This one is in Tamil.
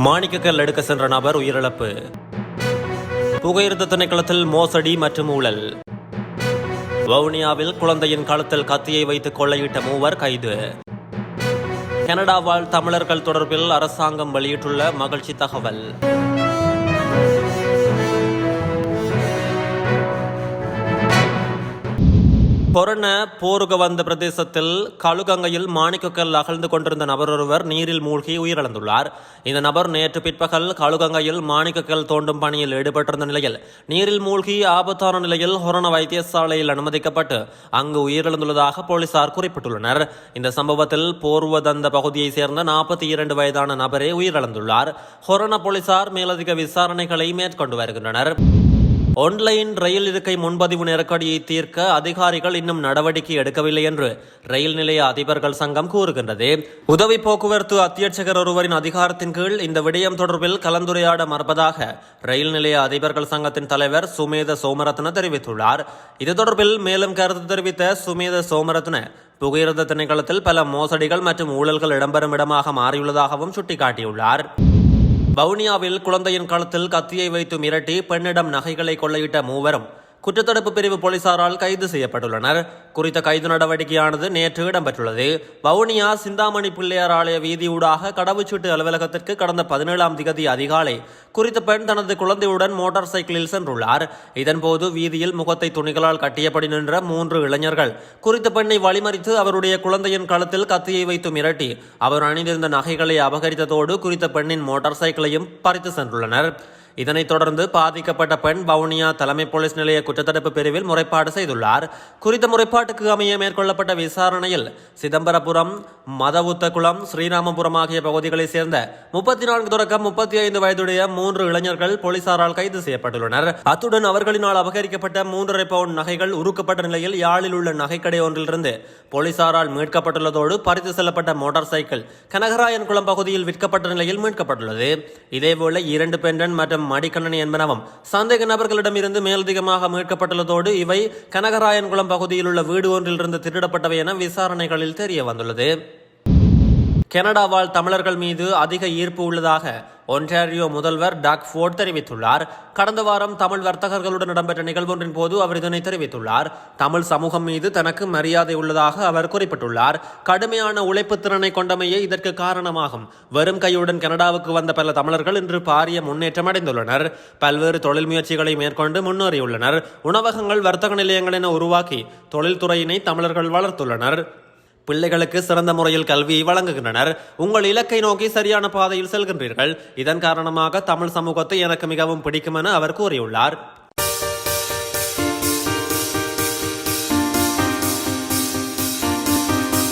மாணிக்கக்கல் எடுக்க சென்ற நபர் உயிரிழப்பு. புகையிருத்த திணைக்களத்தில் மோசடி மற்றும் ஊழல். வவுனியாவில் குழந்தையின் கழுத்தில் கத்தியை வைத்து கொள்ளையிட்ட மூவர் கைது. கனடா வாழ் தமிழர்கள் தொடர்பில் அரசாங்கம் வெளியிட்டுள்ள மகிழ்ச்சி தகவல். கொரோன போருக வந்த பிரதேசத்தில் கழுகங்கையில் மாணிக்கக்கல் அகழ்ந்து கொண்டிருந்த நபர் ஒருவர் நீரில் மூழ்கி உயிரிழந்துள்ளார். இந்த நபர் நேற்று பிற்பகல் கழுகங்கையில் மாணிக்கக்கல் தோண்டும் பணியில் ஈடுபட்டிருந்த நிலையில் நீரில் மூழ்கி ஆபத்தான நிலையில் ஹொரண வைத்தியசாலையில் அனுமதிக்கப்பட்டு அங்கு உயிரிழந்துள்ளதாக போலீசார் குறிப்பிட்டுள்ளனர். இந்த சம்பவத்தில் போர்வதந்த பகுதியைச் சேர்ந்த நாற்பத்தி இரண்டு வயதான நபரே உயிரிழந்துள்ளார். ஹொரண போலீசார் மேலதிக விசாரணைகளை மேற்கொண்டு வருகின்றனர். ஆன்லைன் ரயில் இருக்கை முன்பதிவு நெருக்கடியை தீர்க்க அதிகாரிகள் இன்னும் நடவடிக்கை எடுக்கவில்லை என்று ரயில் நிலைய அதிபர்கள் சங்கம் கூறுகின்றது. உதவி போக்குவரத்து அத்தியட்சகர் ஒருவரின் அதிகாரத்தின் கீழ் இந்த விடயம் தொடர்பில் கலந்துரையாட மறுப்பதாக ரயில் நிலைய அதிபர்கள் சங்கத்தின் தலைவர் சுமேத சோமரத்ன தெரிவித்துள்ளார். இது தொடர்பில் மேலும் கருத்து தெரிவித்த சுமேத சோமரத்ன புகையிரத திணைக்களத்தில் பல மோசடிகள் மற்றும் ஊழல்கள் இடம்பெறும் இடமாக மாறியுள்ளதாகவும் சுட்டிக்காட்டியுள்ளார். வவுனியாவில் குழந்தையின் கழுத்தில் கத்தியை வைத்து மிரட்டி பெண்ணிடம் நகைகளை கொள்ளையிட்ட மூவரும் குற்றத்தடுப்பு பிரிவு போலீசாரால் கைது செய்யப்பட்டுள்ளனர். குறித்த கைது நடவடிக்கையானது நேற்று இடம்பெற்றுள்ளது. வவுனியா சிந்தாமணி பிள்ளையார் ஆலய வீதியூடாக கடவுச்சீட்டு அலுவலகத்திற்கு கடந்த பதினேழாம் திகதி அதிகாலை குறித்த பெண் தனது குழந்தையுடன் மோட்டார் சைக்கிளில் சென்றுள்ளார். இதன்போது வீதியில் முகத்தை துணிகளால் கட்டியபடி நின்ற மூன்று இளைஞர்கள் குறித்த பெண்ணை வழிமறித்து அவருடைய குழந்தையின் களத்தில் கத்தியை வைத்து மிரட்டி அவர் அணிந்திருந்த நகைகளை அபகரித்ததோடு குறித்த பெண்ணின் மோட்டார் சைக்கிளையும் பறித்து சென்றுள்ளனர். இதனைத் தொடர்ந்து பாதிக்கப்பட்ட பெண் வவுனியா தலைமை போலீஸ் நிலைய குற்றத்தடுப்பு பிரிவில் முறைப்பாடு செய்துள்ளார். குறித்த முறைப்பாட்டுக்கு அமைய மேற்கொள்ளப்பட்ட விசாரணையில் சிதம்பரபுரம் மதவுத்தகுளம் ஸ்ரீராமபுரம் ஆகிய பகுதிகளைச் சேர்ந்த முப்பத்தி நான்கு தொடக்கம் முப்பத்தி ஐந்து வயதுடைய மூன்று இளைஞர்கள் போலீசாரால் கைது செய்யப்பட்டுள்ளனர். அத்துடன் அவர்களினால் அபகரிக்கப்பட்ட மூன்றரை பவுண்ட் நகைகள் உருக்கப்பட்ட நிலையில் யாழில் உள்ள நகைக்கடை ஒன்றிலிருந்து போலீசாரால் மீட்கப்பட்டுள்ளதோடு பறித்து செல்லப்பட்ட மோட்டார் சைக்கிள் கனகராயன் குளம் பகுதியில் விற்கப்பட்ட நிலையில் மீட்கப்பட்டுள்ளது. இதேபோல இரண்டு பெண்டன் மற்றும் மடிக்கண்ணனி என்பனவும் சந்தேக நபர்களிடமிருந்து மேலதிகமாக மீட்கப்பட்டுள்ளதோடு இவை கனகராயன்குளம் பகுதியில் உள்ள வீடு ஒன்றிலிருந்து திருடப்பட்டவை என விசாரணைகளில் தெரிய வந்துள்ளது கனடாவால் தமிழர்கள் மீது அதிக ஈர்ப்பு உள்ளதாக ஒன்டாரியோ முதல்வர் டாக் ஃபோர்ட் தெரிவித்துள்ளார். கடந்த வாரம் தமிழ் வர்த்தகர்களுடன் இடம்பெற்ற நிகழ்வொன்றின் போது அவர் இதனை தெரிவித்துள்ளார். தமிழ் சமூகம் மீது தனக்கு மரியாதை உள்ளதாக அவர் குறிப்பிட்டுள்ளார். கடுமையான உழைப்பு திறனை கொண்டமையே இதற்கு காரணமாகும். வெறும் கையுடன் கனடாவுக்கு வந்த பல தமிழர்கள் இன்று பாரிய முன்னேற்றம் அடைந்துள்ளனர். பல்வேறு தொழில் முயற்சிகளை மேற்கொண்டு முன்னேறியுள்ளனர். உணவகங்கள் வர்த்தக நிலையங்கள் என உருவாக்கி தொழில்துறையினை தமிழர்கள் வளர்த்துள்ளனர். பிள்ளைகளுக்கு சிறந்த முறையில் கல்வியை வழங்குகின்றனர். உங்கள் இலக்கை நோக்கி சரியான பாதையில் செல்கின்றீர்கள். இதன் காரணமாக தமிழ் சமூகத்தை எனக்கு மிகவும் பிடிக்கும் என அவர் கூறியுள்ளார்.